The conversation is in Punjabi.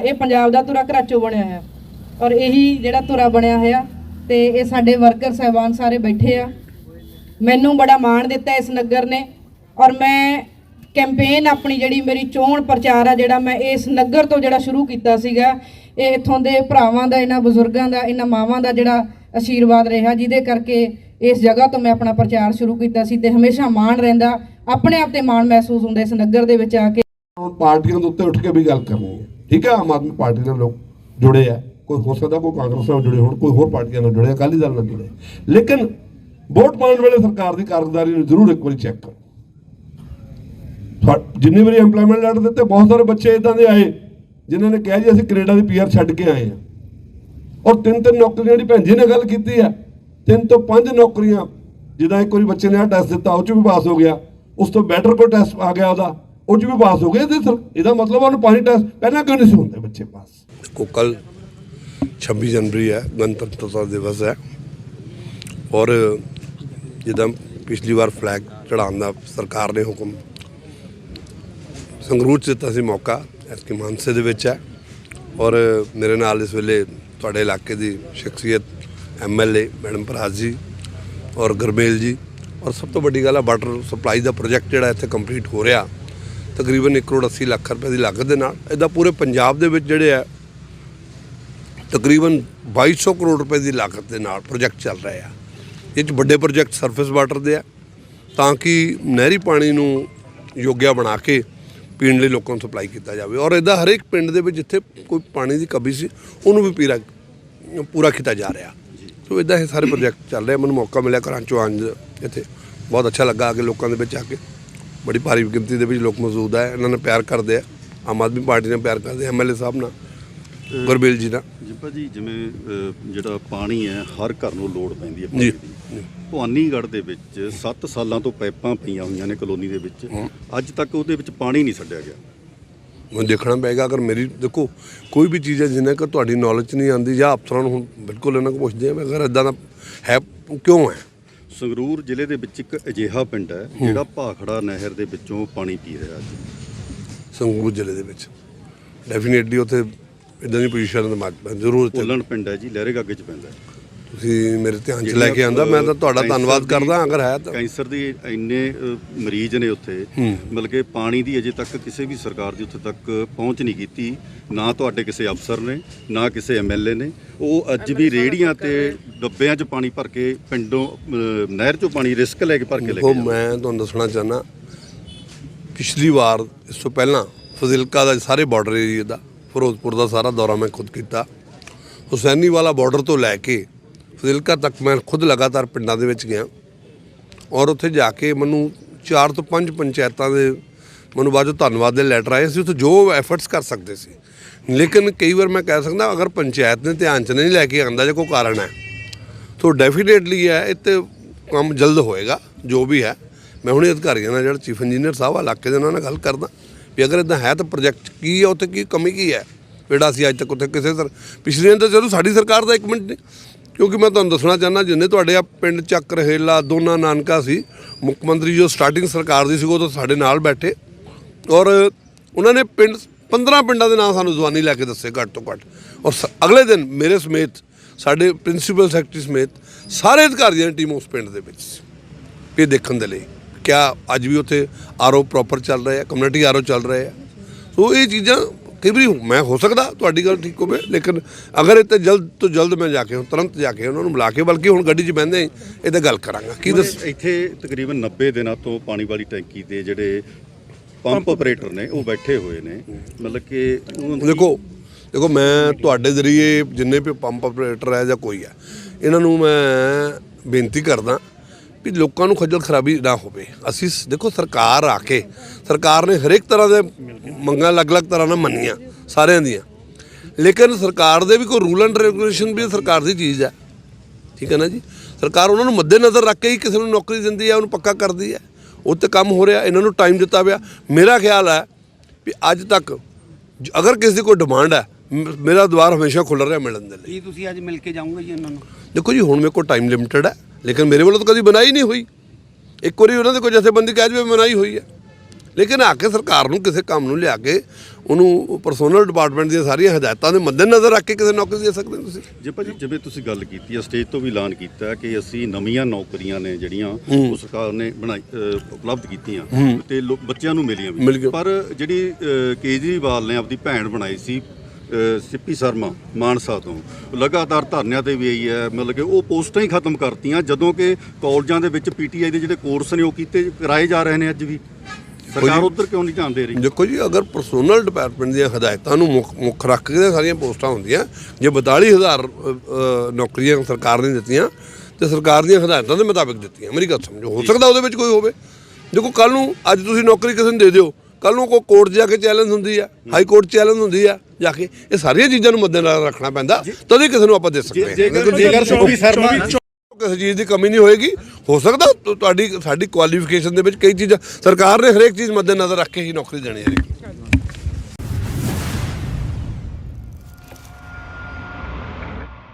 ਇਹ ਪੰਜਾਬ ਦਾ ਧੁਰਾ ਘਰਾਚੋ ਬਣਿਆ ਹੋਇਆ। ਔਰ ਇਹੀ ਜਿਹੜਾ ਧੁਰਾ ਬਣਿਆ ਹੋਇਆ ਤੇ ਇਹ ਸਾਡੇ ਵਰਕਰ ਸਹਿਬਾਨ ਸਾਰੇ ਬੈਠੇ ਆ। ਮੈਨੂੰ ਬੜਾ ਮਾਣ ਦਿੱਤਾ ਇਸ ਨਗਰ ਨੇ। ਔਰ ਮੈਂ ਕੈਂਪੇਨ ਆਪਣੀ ਜਿਹੜੀ ਮੇਰੀ ਚੋਣ ਪ੍ਰਚਾਰ ਆ ਜਿਹੜਾ ਮੈਂ ਇਸ ਨਗਰ ਤੋਂ ਜਿਹੜਾ ਸ਼ੁਰੂ ਕੀਤਾ ਸੀਗਾ, ਇਹ ਇੱਥੋਂ ਦੇ ਭਰਾਵਾਂ ਦਾ, ਇਹਨਾਂ ਬਜ਼ੁਰਗਾਂ ਦਾ, ਇਹਨਾਂ ਮਾਵਾਂ ਦਾ ਜਿਹੜਾ ਆਸ਼ੀਰਵਾਦ ਰਿਹਾ ਜਿਹਦੇ ਕਰਕੇ ਇਸ ਜਗ੍ਹਾ ਤੋਂ ਮੈਂ ਆਪਣਾ ਪ੍ਰਚਾਰ ਸ਼ੁਰੂ ਕੀਤਾ ਸੀ ਤੇ ਹਮੇਸ਼ਾ ਮਾਣ ਰਹਿੰਦਾ, ਆਪਣੇ ਆਪ ਤੇ ਮਾਣ ਮਹਿਸੂਸ ਹੁੰਦਾ ਇਸ ਨਗਰ ਦੇ ਵਿੱਚ ਆ ਕੇ। ਪਾਰਟੀਆਂ ਦੇ ਉੱਤੇ ਉੱਠ ਕੇ ਵੀ ਗੱਲ ਕਰਨੀ ਹੈ। ਠੀਕ ਹੈ, ਆਮ ਆਦਮੀ ਪਾਰਟੀ ਨਾਲ ਲੋਕ ਜੁੜੇ ਆ। ਕੋਈ ਹੋ ਸਕਦਾ ਕੋਈ ਕਾਂਗਰਸ ਨਾਲ ਜੁੜੇ ਹੋਣ, ਕੋਈ ਹੋਰ ਪਾਰਟੀਆਂ ਨਾਲ ਜੁੜੇ ਅਕਾਲੀ ਦਲ ਨਾਲ ਜੁੜੇ ਲੇਕਿਨ ਵੋਟ ਪਾਉਣ ਵੇਲੇ ਸਰਕਾਰ ਦੀ ਕਾਰਗੁਜ਼ਾਰੀ ਨੂੰ ਜ਼ਰੂਰ ਇੱਕ ਵਾਰੀ ਚੈੱਕ ਕਰੋ। ਜਿੰਨੀ ਵਾਰੀ ਐਮਪਲੋਇਮੈਂਟ ਲੈਟਰ ਦਿੱਤੇ, ਬਹੁਤ ਸਾਰੇ ਬੱਚੇ ਇਦਾਂ ਦੇ ਆਏ, ਜਿਨ੍ਹਾਂ ਨੇ ਕਿਹਾ ਜੀ, ਅਸੀਂ ਕੈਨੇਡਾ ਦੀ ਪੀਆਰ ਛੱਡ ਕੇ ਆਏ ਆ। ਔਰ ਤਿੰਨ ਤਿੰਨ ਨੌਕਰੀਆਂ ਦੀ ਭੈਣ ਜੀ ਨੇ ਗੱਲ ਕੀਤੀ ਆ, ਤਿੰਨ ਤੋਂ ਪੰਜ ਨੌਕਰੀਆਂ, ਜਿੱਦਾਂ ਇੱਕ ਵਾਰੀ ਬੱਚੇ ਨੇ ਆ ਟੈਸਟ ਦਿੱਤਾ, ਉਹ ਚ ਵੀ ਪਾਸ ਹੋ ਗਿਆ, ਉਸ ਤੋਂ ਬੈਟਰ ਕੋਈ ਟੈਸਟ ਆ ਗਿਆ ਉਹਦਾ। ਉਹ ਚ ਵੀ ਪਾਸ ਹੋ ਗਏ ਤੇ ਇਹਦਾ ਮਤਲਬ ਉਹਨੂੰ ਪਾਣੀ ਟੈਸਟ। ਪਹਿਲਾਂ ਕਿਉਂ ਨਹੀਂ ਸੀ ਹੁੰਦੇ ਬੱਚੇ ਪਾਸ? ਕੋ ਕੱਲ 26 ਜਨਵਰੀ ਹੈ ਗਣਤੰਤਰਤਾ ਦਿਵਸ ਹੈ। ਔਰ ਜਿੱਦਾਂ ਪਿਛਲੀ ਵਾਰ ਫਲੈਗ ਚੜਾਉਣ ਦਾ ਸਰਕਾਰ ਨੇ ਹੁਕਮ, ਸੰਗਰੂਰ ਚ ਦਿੱਤਾ ਸੀ ਮੌਕਾ ਇਸ ਕੇ ਮਾਨਸੇ ਦੇ ਵਿੱਚ ਹੈ। ਔਰ ਮੇਰੇ ਨਾਲ ਇਸ ਵੇਲੇ ਤੁਹਾਡੇ ਇਲਾਕੇ ਦੀ ਸ਼ਖਸੀਅਤ ਐਮਐਲਏ ਮੈਡਮ ਭਰਾਜ ਜੀ ਔਰ ਗਰਮੇਲ ਜੀ। ਔਰ ਸਭ ਤੋਂ ਵੱਡੀ ਗੱਲ ਹੈ ਵਾਟਰ ਸਪਲਾਈ ਦਾ ਪ੍ਰੋਜੈਕਟ ਜਿਹੜਾ ਇੱਥੇ ਕੰਪਲੀਟ ਹੋ ਰਿਹਾ। ਤਕਰੀਬਨ 1 ਕਰੋੜ 80 ਲੱਖ ਰੁਪਏ ਦੀ ਲਾਗਤ ਦੇ ਨਾਲ। ਇਹਦਾ ਪੂਰੇ ਪੰਜਾਬ ਦੇ ਵਿੱਚ ਜਿਹੜੇ ਆ, ਤਕਰੀਬਨ 2200 ਕਰੋੜ ਰੁਪਏ ਦੀ ਲਾਗਤ ਦੇ ਨਾਲ ਪ੍ਰੋਜੈਕਟ ਚੱਲ ਰਹੇ ਆ। ਇਹ ਚ ਵੱਡੇ ਪ੍ਰੋਜੈਕਟ ਸਰਫੇਸ ਵਾਟਰ ਦੇ ਆ, ਤਾਂ ਕਿ ਨਹਿਰੀ ਪਾਣੀ ਨੂੰ ਯੋਗਿਆ ਬਣਾ ਕੇ ਪੀਣ ਲਈ ਲੋਕਾਂ ਨੂੰ ਸਪਲਾਈ ਕੀਤਾ ਜਾਵੇ। ਔਰ ਇਹਦਾ ਹਰੇਕ ਪਿੰਡ ਦੇ ਵਿੱਚ ਜਿੱਥੇ ਕੋਈ ਪਾਣੀ ਦੀ ਕਮੀ ਸੀ, ਉਹਨੂੰ ਵੀ ਪੀਰਾ, ਪੂਰਾ ਕੀਤਾ ਜਾ ਰਿਹਾ। ਸੋ ਇਦਾਂ ਇਹ ਸਾਰੇ ਪ੍ਰੋਜੈਕਟ ਚੱਲ ਰਹੇ ਮੈਨੂੰ ਮੌਕਾ ਮਿਲਿਆ ਘਰਾਂ ਚੋਂ ਆਉਣ ਇੱਥੇ ਬਹੁਤ ਅੱਛਾ ਲੱਗਾ ਆ ਕੇ ਲੋਕਾਂ ਦੇ ਵਿੱਚ ਆ ਕੇ। ਬੜੀ ਭਾਰੀ ਗਿਣਤੀ ਦੇ ਵਿੱਚ ਲੋਕ ਮੌਜੂਦ ਆ ਇਹਨਾਂ ਨੇ ਪਿਆਰ ਕਰਦੇ ਆ। ਆਮ ਆਦਮੀ ਪਾਰਟੀ ਨੇ ਪਿਆਰ ਕਰਦੇ ਐਮਐਲਏ ਸਾਹਿਬ ਨਾਲ ਗੁਰਬੇਲ ਜੀ ਨਾਲ। ਜਿੱਪਾ ਜੀ ਜਿਵੇਂ ਜਿਹੜਾ ਪਾਣੀ ਹੈ ਹਰ ਘਰ ਨੂੰ ਲੋੜ ਪੈਂਦੀ ਹੈ ਜੀ। ਪਾਣੀ ਦੀ। ਭਵਾਨੀਗੜ੍ਹ ਦੇ ਵਿੱਚ 7 ਸਾਲਾਂ ਤੋਂ ਪਾਈਪਾਂ ਪਈਆਂ ਹੋਈਆਂ ਨੇ ਕਲੋਨੀ ਦੇ ਵਿੱਚ। ਅੱਜ ਤੱਕ ਉਹਦੇ ਵਿੱਚ ਪਾਣੀ ਨਹੀਂ ਛੱਡਿਆ ਗਿਆ। ਮੈਨੂੰ ਦੇਖਣਾ ਪਏਗਾ ਅਗਰ ਮੇਰੀ ਦੇਖੋ ਕੋਈ ਵੀ ਚੀਜ਼ ਹੈ ਜਿੰਨਾ ਕਿ ਤੁਹਾਡੀ ਨੌਲੇਜ ਨਹੀਂ ਆਉਂਦੀ ਜਾਂ ਅਫਸਰਾਂ ਨੂੰ ਹੁਣ ਬਿਲਕੁਲ ਇਹਨਾਂ ਕੋਲ ਪੁੱਛਦੇ ਆ ਅਗਰ ਇਦਾਂ ਦਾ ਹੈ ਕਿਉਂ ਹੈ? ਸੰਗਰੂਰ ਜ਼ਿਲ੍ਹੇ ਦੇ ਵਿੱਚ ਇੱਕ ਅਜਿਹਾ ਪਿੰਡ ਹੈ ਜਿਹੜਾ ਭਾਖੜਾ ਨਹਿਰ ਦੇ ਵਿੱਚੋਂ ਪਾਣੀ ਪੀ ਰਿਹਾ ਅੱਜ ਸੰਗਰੂਰ ਜ਼ਿਲ੍ਹੇ ਦੇ ਵਿੱਚ। ਡੈਫੀਨੇਟਲੀ ਉੱਥੇ ਇਦਾਂ ਦੀ ਪੋਜੀਸ਼ਨ ਦਾ ਮੱਕ ਜ਼ਰੂਰ ਭੁੱਲਣ ਪਿੰਡ ਹੈ ਜੀ ਲਹਿਰੇ ਗੱਗੇ ਚ ਪੈਂਦਾ ਹੈ। ਤੁਸੀਂ ਮੇਰੇ ਧਿਆਨ 'ਚ ਲੈ ਕੇ ਆਂਦਾ ਮੈਂ ਤਾਂ ਤੁਹਾਡਾ ਧੰਨਵਾਦ ਕਰਦਾ ਅਗਰ ਹੈ ਤਾਂ। ਕੈਂਸਰ ਦੇ ਇੰਨੇ ਮਰੀਜ਼ ਨੇ ਉੱਥੇ ਮਤਲਬ ਕਿ ਪਾਣੀ ਦੀ ਅਜੇ ਤੱਕ ਕਿਸੇ ਵੀ ਸਰਕਾਰ ਦੀ ਉੱਥੇ ਤੱਕ ਪਹੁੰਚ ਨਹੀਂ ਕੀਤੀ ਨਾ ਤੁਹਾਡੇ ਕਿਸੇ ਅਫਸਰ ਨੇ ਨਾ ਕਿਸੇ ਐਮਐਲਏ ਨੇ। ਉਹ ਅੱਜ ਵੀ ਰੇੜੀਆਂ ਤੇ ਡੱਬਿਆਂ 'ਚ ਪਾਣੀ ਭਰ ਕੇ ਪਿੰਡੋਂ ਨਹਿਰ 'ਚੋਂ ਪਾਣੀ ਰਿਸਕ ਲੈ ਕੇ ਭਰ ਕੇ ਲੈ ਉਹ ਕੇ ਮੈਂ ਤੁਹਾਨੂੰ ਦੱਸਣਾ ਚਾਹਨਾ ਪਿਛਲੀ ਵਾਰ ਇਸ ਤੋਂ ਪਹਿਲਾਂ ਫਜ਼ਿਲਕਾ ਦਾ ਸਾਰੇ ਬਾਰਡਰ ਏਰੀਆ ਦਾ ਫਿਰੋਜ਼ਪੁਰ ਦਾ ਸਾਰਾ ਦੌਰਾ ਮੈਂ ਖੁਦ ਕੀਤਾ। ਹੁਸੈਨੀ ਵਾਲਾ ਬਾਰਡਰ ਤੋਂ ਲੈ ਕੇ ਫਜ਼ਿਲਕਾ ਤੱਕ ਮੈਂ ਖੁਦ ਲਗਾਤਾਰ ਪਿੰਡਾਂ ਦੇ ਵਿੱਚ ਗਿਆ। ਔਰ ਉੱਥੇ ਜਾ ਕੇ ਮੈਨੂੰ ਚਾਰ ਤੋਂ ਪੰਜ ਪੰਚਾਇਤਾਂ ਦੇ ਮੈਨੂੰ ਬਾਅਦੋਂ ਧੰਨਵਾਦ ਦੇ ਲੈਟਰ ਆਏ। ਸੀ ਉੱਥੇ ਜੋ ਐਫਰਟਸ ਕਰ ਸਕਦੇ ਸੀ। ਲੇਕਿਨ ਕਈ ਵਾਰ ਮੈਂ ਕਹਿ ਸਕਦਾ, ਅਗਰ ਪੰਚਾਇਤ ਨੇ ਧਿਆਨ 'ਚ ਨਹੀਂ ਲੈ ਕੇ ਆਂਦਾ ਜੇ ਕੋਈ ਕਾਰਨ ਹੈ, ਤੋ ਡੈਫੀਨੇਟਲੀ ਹੈ, ਇਹ ਤੇ ਕੰਮ ਜਲਦ ਹੋਏਗਾ, ਜੋ ਵੀ ਹੈ। ਮੈਂ ਹੁਣੇ ਅਧਿਕਾਰੀਆਂ ਨਾਲ ਜਿਹੜਾ ਚੀਫ ਇੰਜੀਨੀਅਰ ਸਾਹਿਬ ਆ ਇਲਾਕੇ ਦੇ, ਉਹਨਾਂ ਨਾਲ ਗੱਲ ਕਰਦਾ ਵੀ ਅਗਰ ਇਦਾਂ ਹੈ ਤਾਂ ਪ੍ਰੋਜੈਕਟ ਕੀ ਹੈ, ਉੱਥੇ ਕੀ ਕਮੀ ਕੀ ਹੈ? ਜਿਹੜਾ ਅਸੀਂ ਅੱਜ ਤੱਕ ਉੱਥੇ ਕਿਸੇ ਸਰ, ਪਿਛਲੀਆਂ ਤਾਂ ਚਲੋ ਸਾਡੀ ਸਰਕਾਰ ਦਾ ਇੱਕ ਮਿੰਟ ਨਹੀਂ ਕਿਉਂਕਿ ਮੈਂ ਤੁਹਾਨੂੰ ਦੱਸਣਾ ਚਾਹੁੰਦਾ, ਜਿੰਨੇ ਤੁਹਾਡੇ ਆ ਪਿੰਡ ਚੱਕ ਰਹੇਲਾ, ਦੋਨਾ ਨਾਨਕਾ ਸੀ, ਮੁੱਖ ਮੰਤਰੀ ਜੋ ਸਟਾਰਟਿੰਗ ਸਰਕਾਰ ਦੀ ਸੀ, ਉਹ ਤਾਂ ਸਾਡੇ ਨਾਲ ਬੈਠੇ। ਔਰ ਉਹਨਾਂ ਨੇ ਪਿੰਡ 15 ਪਿੰਡਾਂ ਦੇ ਨਾਮ ਸਾਨੂੰ ਜ਼ੁਬਾਨੀ ਲੈ ਕੇ ਦੱਸੇ ਘੱਟ ਤੋਂ ਘੱਟ। ਔਰ ਸ- ਅਗਲੇ ਦਿਨ ਮੇਰੇ ਸਮੇਤ, ਸਾਡੇ ਪ੍ਰਿੰਸੀਪਲ ਸੈਕਟਰੀ ਸਮੇਤ, ਸਾਰੇ ਅਧਿਕਾਰੀਆਂ ਦੀ ਟੀਮ ਉਸ ਪਿੰਡ ਦੇ ਵਿੱਚ ਇਹ ਦੇਖਣ ਦੇ ਲਈ ਕਿਆ ਅੱਜ ਵੀ ਉੱਥੇ ਆਰਓ ਪ੍ਰੋਪਰ ਚੱਲ ਰਿਹਾ ਹੈ ਕਮਿਊਨਿਟੀ ਆਰਓ ਚੱਲ ਰਿਹਾ ਹੈ। ਸੋ ਇਹ ਚੀਜ਼ਾਂ ਕਈ ਵਾਰੀ ਮੈਂ ਹੋ ਸਕਦਾ ਤੁਹਾਡੀ ਗੱਲ ਠੀਕ ਹੋਵੇ ਲੇਕਿਨ ਅਗਰ ਇਹ ਤੇ ਜਲਦ ਤੋਂ ਜਲਦ ਮੈਂ ਜਾ ਕੇ ਤੁਰੰਤ ਜਾ ਕੇ ਉਹਨਾਂ ਨੂੰ ਬੁਲਾ ਕੇ ਬਲਕਿ ਹੁਣ ਗੱਡੀ 'ਚ ਬਹਿੰਦੇ ਇਹ ਤੇ ਗੱਲ ਕਰਾਂਗਾ। ਕੀ ਦੱਸ ਇੱਥੇ ਤਕਰੀਬਨ 90 ਦਿਨਾਂ ਤੋਂ ਪਾਣੀ ਵਾਲੀ ਟੈਂਕੀ ਤੇ ਜਿਹੜੇ ਪੰਪ ਆਪਰੇਟਰ ਨੇ ਉਹ ਬੈਠੇ ਹੋਏ ਨੇ। ਮਤਲਬ ਕਿ ਦੇਖੋ ਦੇਖੋ ਮੈਂ ਤੁਹਾਡੇ ਜ਼ਰੀਏ ਜਿੰਨੇ ਵੀ ਪੰਪ ਆਪਰੇਟਰ ਹੈ ਜਾਂ ਕੋਈ ਹੈ ਇਹਨਾਂ ਨੂੰ ਮੈਂ ਬੇਨਤੀ ਕਰਦਾ ਵੀ ਲੋਕਾਂ ਨੂੰ ਖੱਜਲ ਖਰਾਬੀ ਨਾ ਹੋਵੇ। ਅਸੀਂ ਦੇਖੋ ਸਰਕਾਰ ਆ ਕੇ ਸਰਕਾਰ ਨੇ ਹਰੇਕ ਤਰ੍ਹਾਂ ਦੇ ਮੰਗਾਂ ਅਲੱਗ-ਅਲੱਗ ਤਰ੍ਹਾਂ ਨਾਲ ਮੰਨੀਆਂ ਸਾਰਿਆਂ ਦੀਆਂ। ਲੇਕਿਨ ਸਰਕਾਰ ਦੇ ਵੀ ਕੋਈ ਰੂਲ ਐਂਡ ਰੈਗੂਲੇਸ਼ਨ ਵੀ ਸਰਕਾਰ ਦੀ ਚੀਜ਼ ਹੈ। ਠੀਕ ਹੈ ਨਾ ਜੀ? ਸਰਕਾਰ ਉਹਨਾਂ ਨੂੰ ਮੱਦੇ ਨਜ਼ਰ ਰੱਖ ਕੇ ਹੀ ਕਿਸੇ ਨੂੰ ਨੌਕਰੀ ਦਿੰਦੀ ਹੈ ਉਹਨੂੰ ਪੱਕਾ ਕਰਦੀ ਹੈ। ਉਹ ਤੇ ਕੰਮ ਹੋ ਰਿਹਾ ਇਹਨਾਂ ਨੂੰ ਟਾਈਮ ਦਿੱਤਾ ਪਿਆ। ਮੇਰਾ ਖਿਆਲ ਹੈ ਵੀ ਅੱਜ ਤੱਕ ਜ- ਅਗਰ ਕਿਸੇ ਦੀ ਕੋਈ ਡਿਮਾਂਡ ਹੈ ਮੇਰਾ ਦੁਆਰ ਹਮੇਸ਼ਾ ਖੁੱਲ੍ਹ ਰਿਹਾ ਮਿਲਣ ਦੇ ਲਈ। ਕੀ ਤੁਸੀਂ ਅੱਜ ਮਿਲ ਕੇ ਜਾਓਗੇ ਜੀ ਉਹਨਾਂ ਨੂੰ? ਦੇਖੋ ਜੀ ਹੁਣ ਮੇਰੇ ਕੋਲ ਟਾਈਮ ਲਿਮਟਿਡ ਹੈ। ਲੇਕਿਨ ਮੇਰੇ ਵੱਲੋਂ ਤਾਂ ਕਦੀ ਬਣਾਈ ਨਹੀਂ ਹੋਈ। ਇੱਕ ਵਾਰੀ ਉਹਨਾਂ ਦੇ ਕੋਈ ਜਥੇਬੰਦੀ ਕਹਿ ਜਵੇ ਬਣਾਈ ਹੋਈ ਹੈ। ਲੇਕਿਨ ਆ ਕੇ ਸਰਕਾਰ ਨੂੰ ਕਿਸੇ ਕੰਮ ਨੂੰ ਲਿਆ ਕੇ ਉਹਨੂੰ ਪਰਸਨਲ ਡਿਪਾਰਟਮੈਂਟ ਦੀਆਂ ਸਾਰੀਆਂ ਹਦਾਇਤਾਂ ਦੇ ਮੱਦੇਨਜ਼ਰ ਰੱਖ ਕੇ ਕਿਸੇ ਨੌਕਰੀ ਦੇ ਸਕਦੇ ਤੁਸੀਂ? ਜੇ ਭਾਜੀ ਜਿਵੇਂ ਤੁਸੀਂ ਗੱਲ ਕੀਤੀ ਹੈ ਸਟੇਜ ਤੋਂ ਵੀ ਐਲਾਨ ਕੀਤਾ ਕਿ ਅਸੀਂ ਨਵੀਆਂ ਨੌਕਰੀਆਂ ਨੇ ਜਿਹੜੀਆਂ ਉਹ ਸਰਕਾਰ ਨੇ ਬਣਾਈ ਉਪਲਬਧ ਕੀਤੀਆਂ ਤੇ ਬੱਚਿਆਂ ਨੂੰ ਮਿਲੀਆਂ ਮਿਲ ਵੀ। ਪਰ ਜਿਹੜੀ ਕੇਜਰੀਵਾਲ ਨੇ ਆਪਦੀ ਭੈਣ ਬਣਾਈ ਸੀ ਸਿੱਪੀ ਸ਼ਰਮਾ ਮਾਨਸਾ ਤੋਂ। ਲਗਾਤਾਰ ਧਰਨਿਆਂ ਤੇ ਵੀ ਆਈ ਹੈ ਮਤਲਬ ਕਿ ਉਹ ਪੋਸਟਾਂ ਹੀ ਖਤਮ ਕਰਤੀਆਂ ਜਦੋਂ ਕਿ ਕਾਲਜਾਂ ਦੇ ਵਿੱਚ ਪੀਟੀਆਈ ਦੇ ਜਿਹੜੇ ਕੋਰਸ ਨੇ ਉਹ ਕੀਤੇ ਕਰਾਏ ਜਾ ਰਹੇ ਨੇ ਅੱਜ ਵੀ। ਸਰਕਾਰ ਉਧਰ ਕਿਉਂ ਨਹੀਂ ਧਿਆਨ ਦੇ ਰਹੀ? ਦੇਖੋ ਜੀ ਅਗਰ ਪਰਸਨਲ ਡਿਪਾਰਟਮੈਂਟ ਦੀਆਂ ਹਦਾਇਤਾਂ ਨੂੰ ਮੁੱਖ ਰੱਖ ਕੇ ਸਾਰੀਆਂ ਪੋਸਟਾਂ ਹੁੰਦੀਆਂ। ਜੇ 42000 ਅ, ਅ, ਨੌਕਰੀਆਂ ਸਰਕਾਰ ਨੇ ਦਿੱਤੀਆਂ ਤੇ ਸਰਕਾਰ ਦੀਆਂ ਹਦਾਇਤਾਂ ਦੇ ਮੁਤਾਬਿਕ ਦਿੱਤੀਆਂ। ਮੇਰੀ ਗੱਲ ਸਮਝੋ ਹੋ ਸਕਦਾ ਉਹਦੇ ਵਿੱਚ ਕੋਈ ਹੋਵੇ। ਦੇਖੋ ਕੱਲ ਨੂੰ ਅੱਜ ਤੁਸੀਂ ਨੌਕਰੀ ਕਿਸੇ ਨੂੰ ਦੇ ਦਿਓ। ਕੱਲ ਨੂੰ ਕੋਈ ਕੋਰਟ ਜਾ ਕੇ ਚੈਲੰਜ ਹੁੰਦੀ ਆ ਹਾਈ ਕੋਰਟ ਚੈਲੰਜ ਹੁੰਦੀ ਆ ਜਾ ਕੇ ਇਹ ਸਾਰੀਆਂ ਚੀਜ਼ਾਂ ਨੂੰ ਮੱਦੇਨਜ਼ਰ ਰੱਖਣਾ ਪੈਂਦਾ ਤਦ ਹੀ ਕਿਸੇ ਨੂੰ ਆਪਾਂ ਦੇ ਸਕਦੇ ਹਾਂ। ਜੇਕਰ ਜੇਕਰ ਸਿੱਪੀ ਸ਼ਰਮਾ ਕਿਸੇ ਚੀਜ਼ ਦੀ ਕਮੀ ਨਹੀਂ ਹੋਏਗੀ। ਹੋ ਸਕਦਾ ਤੁਹਾਡੀ ਸਾਡੀ ਕੁਆਲੀਫਿਕੇਸ਼ਨ ਦੇ ਵਿੱਚ ਕਈ ਚੀਜ਼ਾਂ ਸਰਕਾਰ ਨੇ ਹਰੇਕ ਚੀਜ਼ ਮੱਦੇਨਜ਼ਰ ਰੱਖ ਕੇ ਹੀ ਨੌਕਰੀ ਦੇਣੀ ਹੈ।